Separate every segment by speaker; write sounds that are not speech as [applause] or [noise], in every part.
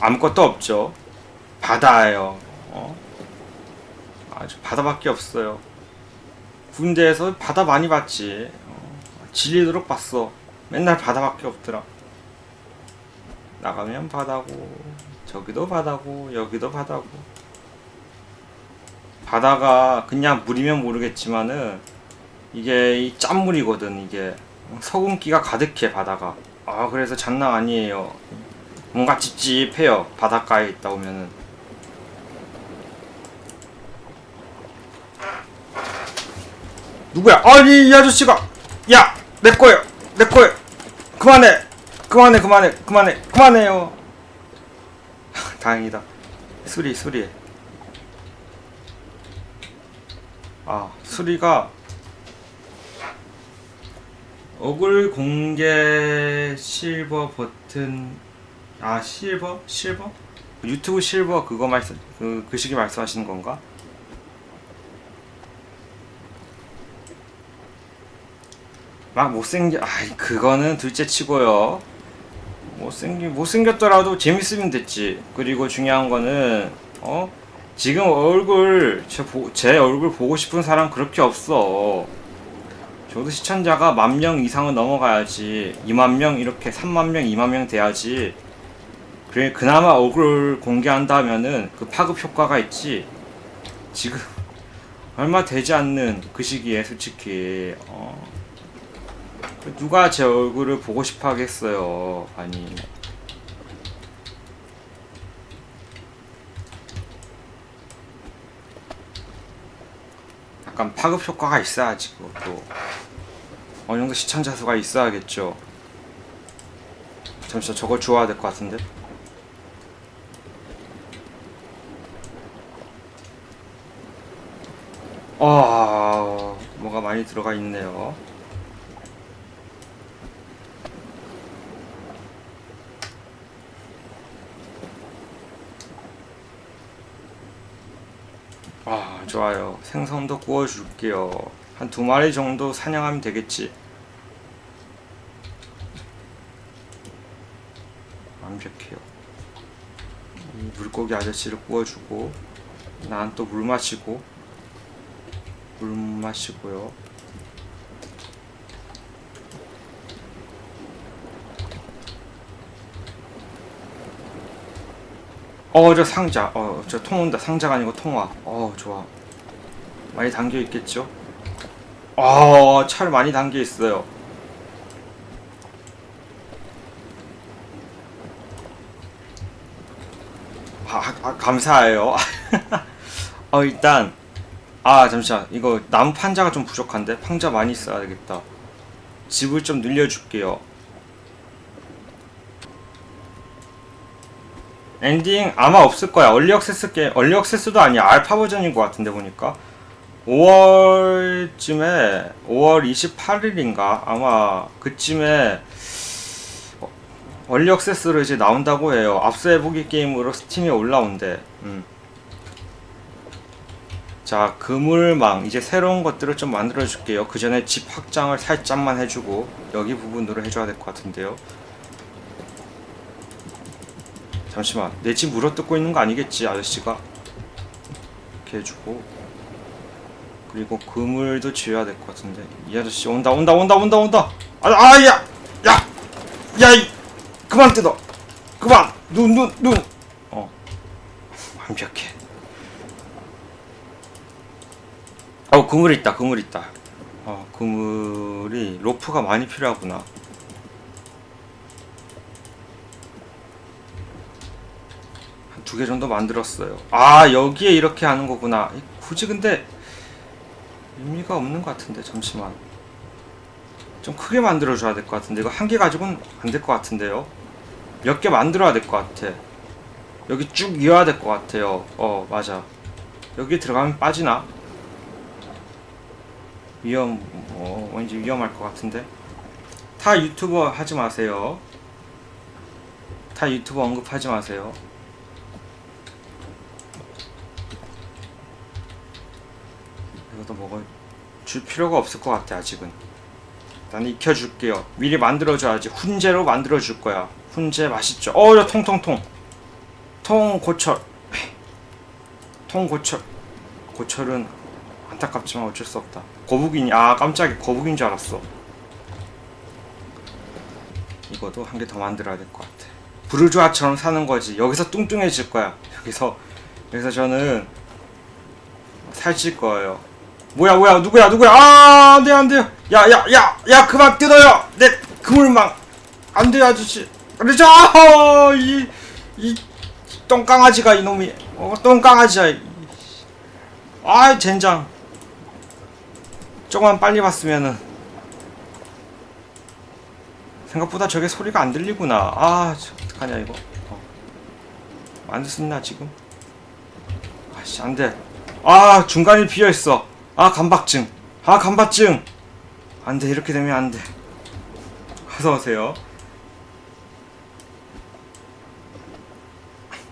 Speaker 1: 아무것도 없죠. 바다예요. 어? 아주 바다밖에 없어요. 군대에서 바다 많이 봤지. 어, 질리도록 봤어. 맨날 바다밖에 없더라. 나가면 바다고, 저기도 바다고, 여기도 바다고. 바다가 그냥 물이면 모르겠지만은 이게 이 짠물이거든 이게 서금기가 가득해 바다가. 아 그래서 장난 아니에요. 뭔가 찝찝해요. 바닷가에 있다 오면은. 누구야? 아니 이 아저씨가. 야내 거예요. 내 거예요. 그만해. 그만해 그만해 그만해 그만해요. [laughs] 다행이다. 수리 수리. 아 수리가 어글 공개 실버 버튼 아 실버? 실버? 유튜브 실버 그거 말씀 그 그 시기 말씀하시는 건가? 막 못생겨 아이 그거는 둘째 치고요. 못생기 못생겼더라도 재밌으면 됐지. 그리고 중요한 거는 어? 지금 얼굴 제, 보, 제 얼굴 보고 싶은 사람 그렇게 없어. 저도 시청자가 만 명 이상은 넘어가야지. 2만 명 이렇게 3만 명 2만 명 돼야지 그나마 얼굴 공개한다면은 그 파급 효과가 있지 지금 [laughs] 얼마 되지 않는 그 시기에 솔직히 어 누가 제 얼굴을 보고 싶어 하겠어요. 아니. 약간 파급 효과가 있어야지 그것도 어느 정도 시청자 수가 있어야겠죠. 잠시만 저걸 주워야 될 것 같은데. 아, 뭐가 많이 들어가 있네요. 아 좋아요. 생선도 구워줄게요. 한 두 마리 정도 사냥하면 되겠지. 완벽해요. 이 물고기 아저씨를 구워주고 난 또 물 마시고 물 마시고요. 어 저 상자. 어 저 통 온다. 상자가 아니고 통화. 어 좋아. 많이 담겨 있겠죠? 어 차를 많이 담겨 있어요. 아, 아 감사해요. [laughs] 어 일단 아 잠시만 이거 나무 판자가 좀 부족한데 판자 많이 써야 되겠다 집을 좀 늘려줄게요 엔딩 아마 없을 거야. 얼리 액세스 게 얼리 액세스도 아니야. 알파 버전인 것 같은데 보니까 5월쯤에 5월 28일인가 아마 그쯤에 얼리 액세스로 이제 나온다고 해요. 앞서 해보기 게임으로 스팀에 올라온대. 음. 자 그물망 이제 새로운 것들을 좀 만들어 줄게요. 그 전에 집 확장을 살짝만 해주고 여기 부분으로 해줘야 될 것 같은데요. 잠시만 내 집 물어뜯고 있는 거 아니겠지 아저씨가? 이렇게 해주고. 그리고 그물도 지어야 될 것 같은데. 이 아저씨 온다 온다 온다 온다 온다! 아야 야! 야이 그만 뜯어! 그만! 눈 눈 눈어. 완벽해 어 그물 있다 그물 있다 어 그물이 로프가 많이 필요하구나 두개 정도 만들었어요. 아 여기에 이렇게 하는 거구나. 굳이 근데 의미가 없는 것 같은데 잠시만. 좀 크게 만들어 줘야 될 것 같은데 이거 한 개 가지고는 안 될 것 같은데요. 몇 개 만들어야 될 것 같아. 여기 쭉 이어야 될 것 같아요. 어 맞아. 여기 들어가면 빠지나? 위험 어 왠지 위험할 것 같은데. 타 유튜버 하지 마세요. 타 유튜버 언급하지 마세요. 이것도 먹어 줄 필요가 없을 것 같아 아직은. 난 익혀줄게요. 미리 만들어줘야지. 훈제로 만들어줄 거야. 훈제 맛있죠? 어저 통통통. 통고철. 통고철. 고철은 안타깝지만 어쩔 수 없다 거북이니 아 깜짝이야. 거북인 줄 알았어. 이거도 한 개 더 만들어야 될 것 같아. 부르주아처럼 사는 거지. 여기서 뚱뚱해질 거야. 여기서 여기서 저는 살찔 거예요. 뭐야 뭐야 누구야 누구야? 아 안돼 안돼 야야야야 그만 뜯어요. 내 그물망. 안돼 아저씨. 그러죠 이이 똥강아지가 이놈이. 어 똥강아지야 이- 아 젠장 조금만 빨리 봤으면은 생각보다 저게 소리가 안 들리구나. 아 저, 어떡하냐 이거. 어. 수 있나 지금. 아씨 안돼. 아 중간이 비어있어. 아 간박증. 아 간박증. 안돼 이렇게 되면 안돼. 어서오세요.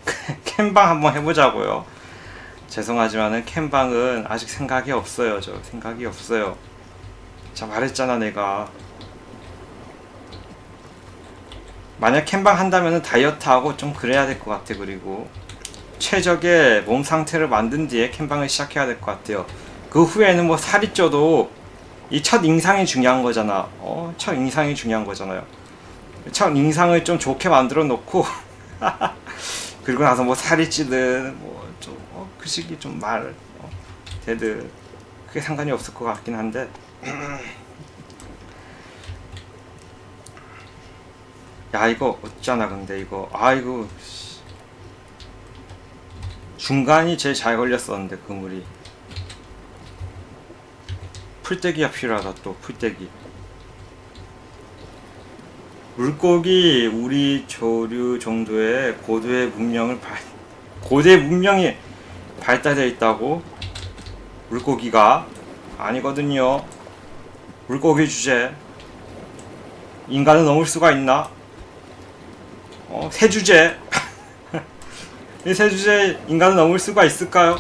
Speaker 1: [laughs] 캠방 한번 해보자고요 죄송하지만은 캠방은 아직 생각이 없어요 저. 생각이 없어요. 자 말했잖아 내가. 만약 캠방 한다면은 다이어트하고 좀 그래야 될 것 같아 그리고. 최적의 몸 상태를 만든 뒤에 캠방을 시작해야 될 것 같아요. 그 후에는 뭐 살이 쪄도 이 첫 인상이 중요한 거잖아. 어, 첫 인상이 중요한 거잖아요. 첫 인상을 좀 좋게 만들어 놓고 [laughs] 그리고 나서 뭐 살이 찌든 어, 그 시기 좀 말 어, 되든 그게 상관이 없을 것 같긴 한데. 야 이거 어쩌나 근데 이거. 아이고 씨. 중간이 제일 잘 걸렸었는데 그물이. 풀떼기가 필요하다 또 풀떼기. 물고기 우리 조류 정도의 고도의 문명을 발 고대 문명이 발달되어 있다고 물고기가 아니거든요. 물고기 주제. 인간은 넘을 수가 있나? 어, 새 주제. [laughs] 이 새 주제 인간은 넘을 수가 있을까요?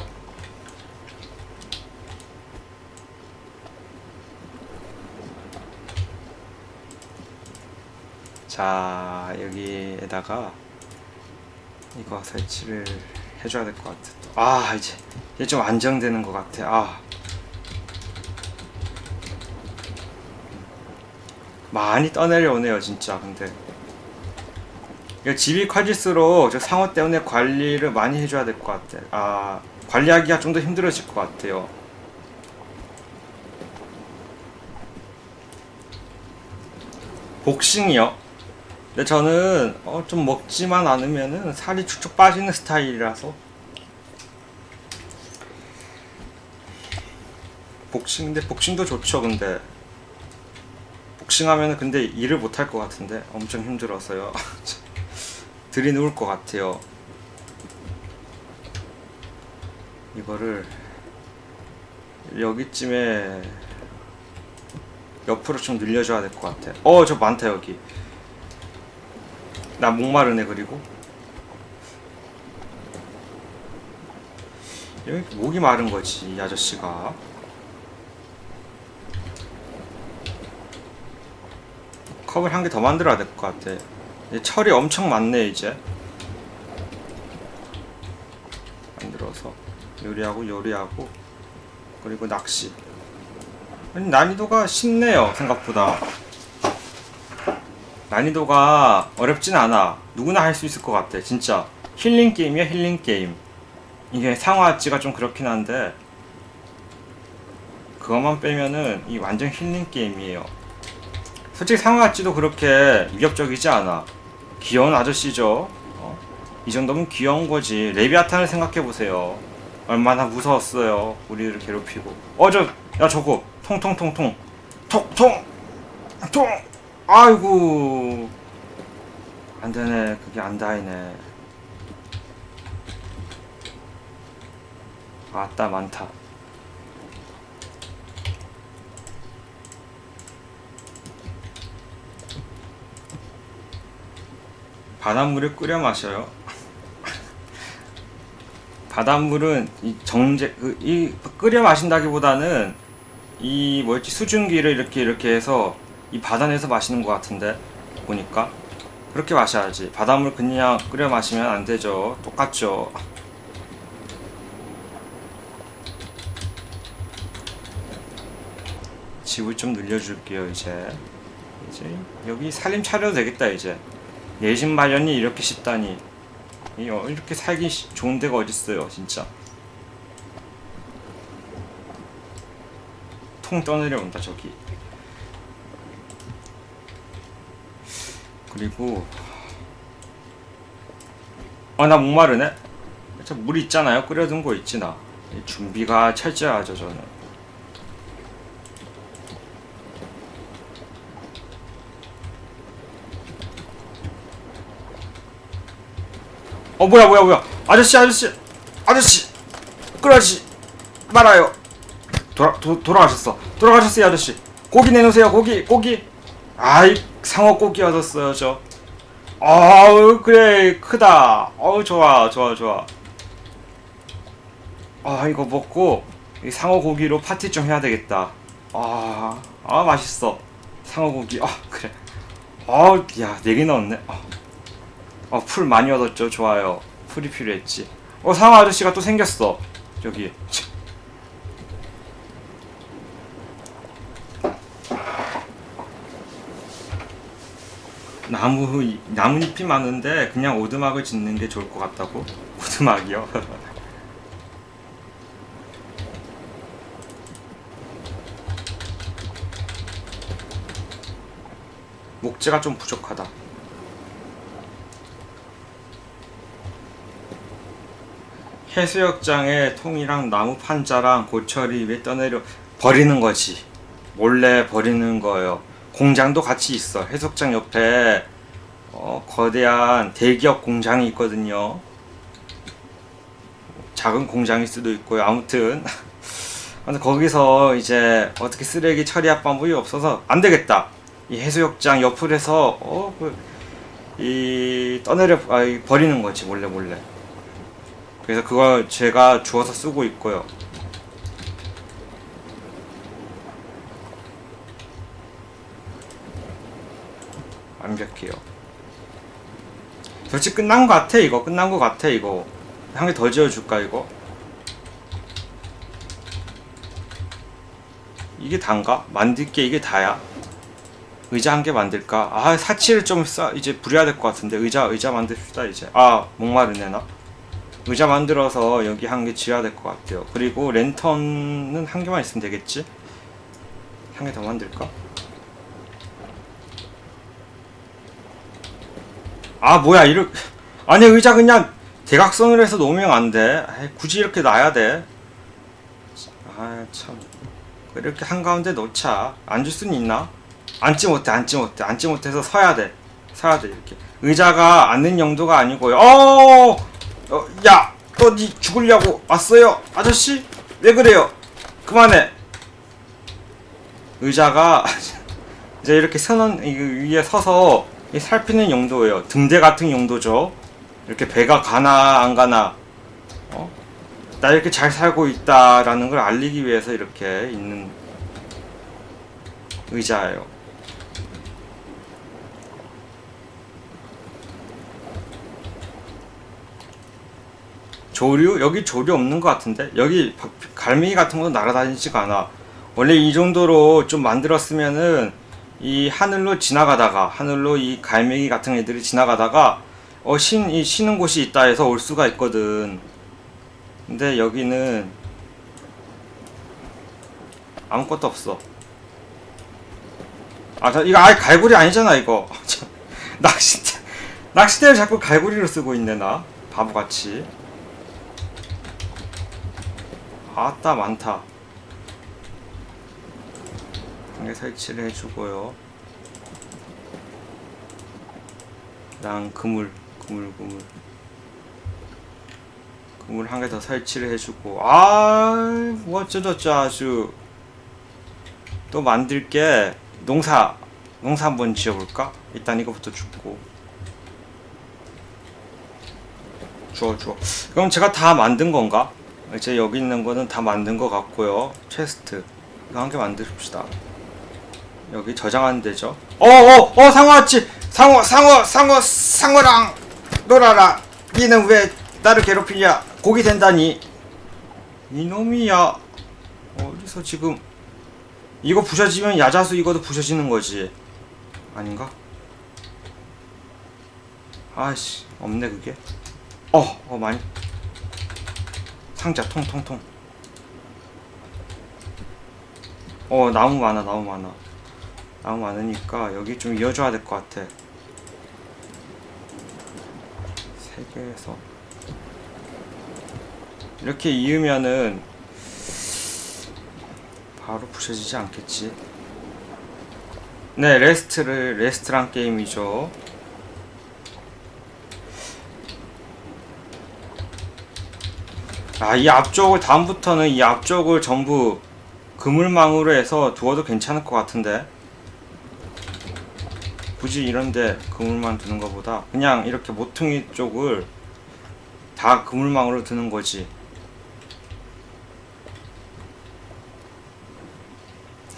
Speaker 1: 자 여기에다가 이거 설치를 해줘야 될 것 같아. 또. 아 이제 이제 좀 안정되는 것 같아. 아 많이 떠내려오네요 진짜. 근데 집이 커질수록 저 상어 때문에 관리를 많이 해줘야 될 것 같아. 아 관리하기가 좀 더 힘들어질 것 같아요. 복싱이요. 근데 저는 어, 좀 먹지만 않으면은 살이 축축 빠지는 스타일이라서. 복싱 근데 복싱도 좋죠 근데. 복싱하면은 근데 일을 못할 것 같은데. 엄청 힘들어서요. [laughs] 들이 누울 것 같아요. 이거를 여기쯤에 옆으로 좀 늘려줘야 될 것 같아. 어저 많다 여기 나 목마르네 그리고. 여기 목이 마른 거지 이 아저씨가. 컵을 한 개 더 만들어야 될 것 같아. 철이 엄청 많네 이제. 만들어서 요리하고 요리하고 그리고 낚시. 난이도가 쉽네요 생각보다 난이도가 어렵진 않아. 누구나 할 수 있을 것 같아. 진짜 힐링 게임이야 힐링 게임. 이게 상하찌가 좀 그렇긴 한데 그것만 빼면은 이 완전 힐링 게임이에요. 솔직히 상하찌도 그렇게 위협적이지 않아. 귀여운 아저씨죠. 어? 이 정도면 귀여운 거지. 레비아탄을 생각해 보세요. 얼마나 무서웠어요. 우리를 괴롭히고. 어저야 저거 통통통통 통통 통 아이고. 안되네 그게 안 닿이네. 아따 많다. 바닷물을 끓여 마셔요. [laughs] 바닷물은 이 정제 그, 이 끓여 마신다기보다는 이 뭐였지? 수증기를 이렇게 이렇게 해서 이 바다내서 마시는 것 같은데 보니까 그렇게 마셔야지. 바닷물 그냥 끓여 마시면 안 되죠. 똑같죠. 집을 좀 늘려줄게요 이제. 이제 여기 살림 차려도 되겠다 이제. 내집 마련이 이렇게 쉽다니. 이, 어, 이렇게 살기 시- 좋은 데가 어딨어요 진짜. 통 떠내려온다 저기 그리고 아 나 목마르네. 저물 있잖아요. 끓여둔 거 있지 나. 이 준비가 철저하죠 저는. 어 뭐야 뭐야 뭐야. 아저씨 아저씨. 아저씨. 끌어지 말아요. 돌아 도, 돌아가셨어. 돌아가셨어요 아저씨. 고기 내놓으세요 고기 고기 아이 상어 고기 얻었어요 저 아우 그래 크다 어우 좋아 좋아 좋아 아 이거 먹고 이 상어 고기로 파티 좀 해야 되겠다 아, 아 맛있어 상어 고기 아 그래 아야 네 개 넣었네 아. 어, 풀 많이 얻었죠. 좋아요. 풀이 필요했지. 어, 상어 아저씨가 또 생겼어. 저기. 나무, 나뭇잎이 많은데 그냥 오두막을 짓는 게 좋을 것 같다고? [laughs] 오두막이요? [laughs] 목재가 좀 부족하다. 해수욕장에 통이랑 나무 판자랑 고철이 왜 떠내려 버리는 거지 몰래 버리는 거예요 공장도 같이 있어. 해수욕장 옆에 어, 거대한 대기업 공장이 있거든요. 작은 공장일 수도 있고요. 아무튼. [laughs] 근데 거기서 이제 어떻게 쓰레기 처리할 방법이 없어서 안 되겠다. 이 해수욕장 옆을 해서 어, 그, 이 떠내려 아, 이 버리는 거지 몰래 몰래. 그래서 그걸 제가 주워서 쓰고 있고요. 완벽해요. 솔직히 끝난 것 같아 이거 끝난 것 같아 이거 한 개 더 지어줄까 이거 이게 단가? 만들 게 이게 다야? 의자 한 개 만들까? 아 사치를 좀 싸, 이제 부려야 될 것 같은데 의자 의자 만듭시다 이제 아 목마르네 나 의자 만들어서 여기 한 개 지어야 될 것 같아요. 그리고 랜턴은 한 개만 있으면 되겠지? 한 개 더 만들까? 아 뭐야 이렇게 아니 의자 그냥 대각선으로 해서 놓으면 안 돼. 아이, 굳이 이렇게 놔야 돼. 아 참. 이렇게 한가운데 놓자. 앉을 수는 있나? 앉지 못해 앉지 못해 앉지 못해서 서야 돼. 서야 돼 이렇게. 의자가 앉는 용도가 아니고요. 어! 어, 죽으려고 왔어요, 아저씨? 왜 그래요? 그만해. 의자가 [laughs] 이제 이렇게 선언 이 위에 서서 이 살피는 용도예요. 등대 같은 용도죠. 이렇게 배가 가나 안 가나, 어? 나 이렇게 잘 살고 있다라는 걸 알리기 위해서 이렇게 있는 의자예요. 조류? 여기 조류 없는 것 같은데? 여기 바- 갈매기 같은 것도 날아다니지가 않아. 원래 이 정도로 좀 만들었으면은 이 하늘로 지나가다가 하늘로 이 갈매기 같은 애들이 지나가다가 어, 신, 이 쉬는 곳이 있다 해서 올 수가 있거든. 근데 여기는 아무것도 없어. 아, 저, 이거 아예 갈고리 아니잖아, 이거. [laughs] 저, 낚싯대, 낚싯대를 자꾸 갈고리로 쓰고 있네, 나. 바보같이. 아따 많다 한개 설치를 해주고요 그다음 그물 그물 그물 그물 한 개 더 설치를 해주고 아 뭐 어쩌저쩌 아주 또 만들 게 농사 농사 한번 지어볼까? 일단 이거부터 줍고 주워 주워 그럼 제가 다 만든 건가? 이제 여기 있는 거는 다 만든 것 같고요. 체스트 이거 한 개 만듭시다. 여기 저장하는 데죠. 어어 어 상어 왔지 상어 상어 상어 상어랑 놀아라! 니는 왜 나를 괴롭히냐? 고기 된다니. 이놈이야. 어디서 지금? 이거 부셔지면 야자수 이거도 부셔지는 거지. 아닌가? 아씨 없네 그게. 어, 어 많이. 상자 통통통. 어 나무 많아 나무 많아 나무 많으니까 여기 좀 이어줘야 될 것 같아. 세 개에서. 이렇게 이으면은 바로 부셔지지 않겠지? 네 레스트를 레스트란 게임이죠. 아, 이 앞쪽을 다음부터는 이 앞쪽을 전부 그물망으로 해서 두어도 괜찮을 것 같은데 굳이 이런데 그물망 두는 것보다 그냥 이렇게 모퉁이 쪽을 다 그물망으로 두는 거지.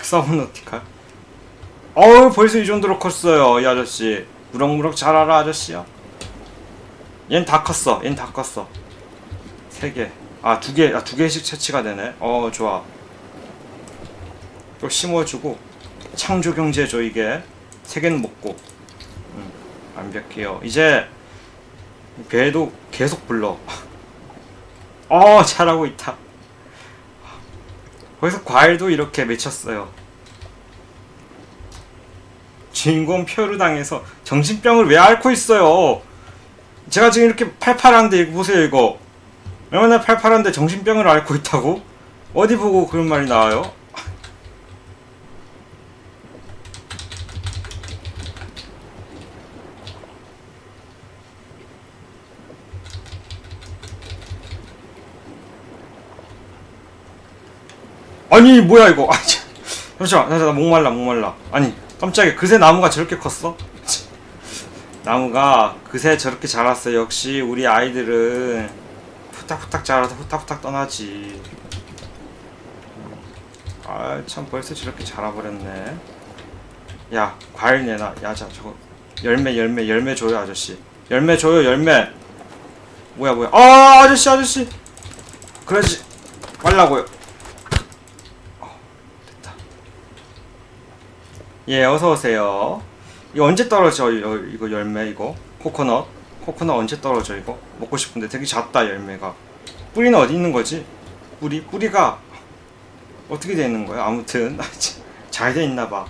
Speaker 1: 서브노티칼? 어우 벌써 이 정도로 컸어요 이 아저씨. 무럭무럭 자라라 아저씨야 얜 다 컸어 얜 다 컸어. 세개. 아, 두 개, 아, 두 개씩 채취가 되네. 어, 좋아. 또 심어주고, 창조 경제죠, 이게. 세 개는 먹고. 음, 완벽해요. 이제, 배도 계속 불러. [laughs] 어, 잘하고 있다. 거기서 과일도 이렇게 맺혔어요. 주인공 표를 당해서 정신병을 왜 앓고 있어요? 제가 지금 이렇게 팔팔한데, 이거 보세요, 이거. 맨날 팔팔한데 정신병을 앓고 있다고? 어디 보고 그런 말이 나와요? 아니 뭐야 이거. 아, 참. 잠시만 나, 나 목말라 목말라. 아니 깜짝이야. 그새 나무가 저렇게 컸어? [laughs] 나무가 그새 저렇게 자랐어. 역시 우리 아이들은 후딱후딱 자라서 후딱후딱 떠나지. 아 참 벌써 저렇게 자라버렸네. 야 과일 내놔. 야자 저거. 열매 열매 열매 줘요 아저씨. 열매 줘요 열매. 뭐야 뭐야. 아 아저씨 아저씨. 그러지 말라고요 어, 됐다 예 어서 오세요. 이거 언제 떨어져 이거, 이거 열매 이거? 코코넛? 코코넛 언제 떨어져 이거? 먹고 싶은데 되게 작다 열매가. 뿌리는 어디 있는 거지? 뿌리? 뿌리가 어떻게 돼 있는 거야? 아무튼 잘 돼 있나 봐.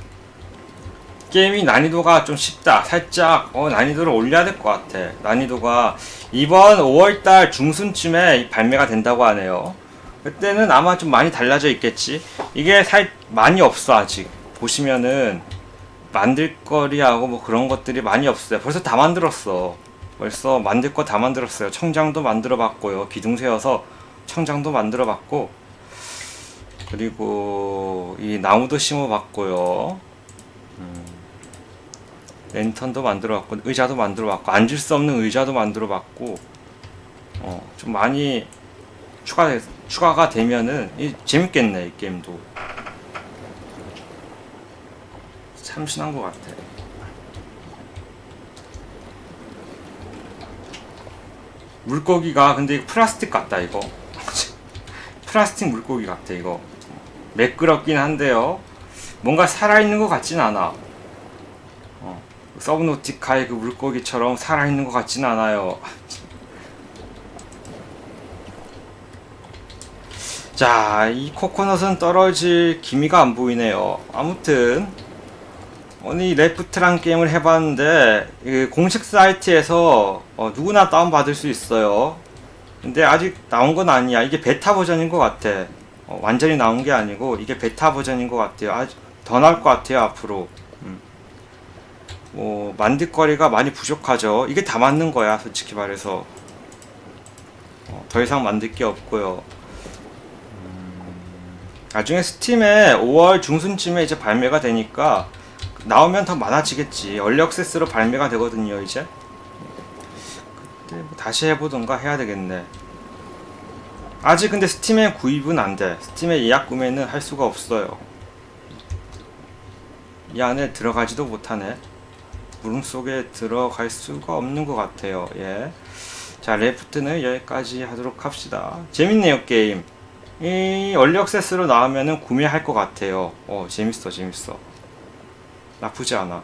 Speaker 1: 게임이 난이도가 좀 쉽다. 살짝 어, 난이도를 올려야 될 것 같아. 난이도가 이번 5월달 중순쯤에 발매가 된다고 하네요. 그때는 아마 좀 많이 달라져 있겠지. 이게 살 많이 없어 아직 보시면은 만들 거리하고 뭐 그런 것들이 많이 없어요. 벌써 다 만들었어. 벌써 만들 거 다 만들었어요. 청장도 만들어 봤고요. 기둥 세워서 청장도 만들어 봤고. 그리고 이 나무도 심어 봤고요. 음, 랜턴도 만들어 봤고 의자도 만들어 봤고 앉을 수 없는 의자도 만들어 봤고 어, 좀 많이 추가 추가가 되면은 이, 재밌겠네 이 게임도 참신한 것 같아. 물고기가 근데 이거 플라스틱 같다 이거. [laughs] 플라스틱 물고기 같아 이거. 매끄럽긴 한데요. 뭔가 살아있는 것 같진 않아. 어, 서브노티카의 그 물고기처럼 살아있는 것 같진 않아요. [laughs] 자, 이 코코넛은 떨어질 기미가 안 보이네요. 아무튼 오늘 이 레프트란 게임을 해봤는데 공식 사이트에서 어, 누구나 다운받을 수 있어요. 근데 아직 나온 건 아니야. 이게 베타 버전인 것 같아. 어, 완전히 나온 게 아니고 이게 베타 버전인 것 같아요. 아주 더 나을 것 같아요 앞으로. 음. 뭐 만들거리가 많이 부족하죠. 이게 다 맞는 거야 솔직히 말해서. 어, 더 이상 만들 게 없고요. 음. 나중에 스팀에 5월 중순쯤에 이제 발매가 되니까 나오면 더 많아지겠지 얼리 액세스로 발매가 되거든요 이제 그때 뭐 다시 해보던가 해야 되겠네 아직 근데 스팀에 구입은 안돼 스팀에 예약 구매는 할 수가 없어요 이 안에 들어가지도 못하네 구름 속에 들어갈 수가 없는 것 같아요. 예. 자, 레프트는 여기까지 하도록 합시다. 재밌네요, 게임. 이 얼리 액세스로 나오면은 구매할 것 같아요. 어, 재밌어, 재밌어. 나쁘지 않아.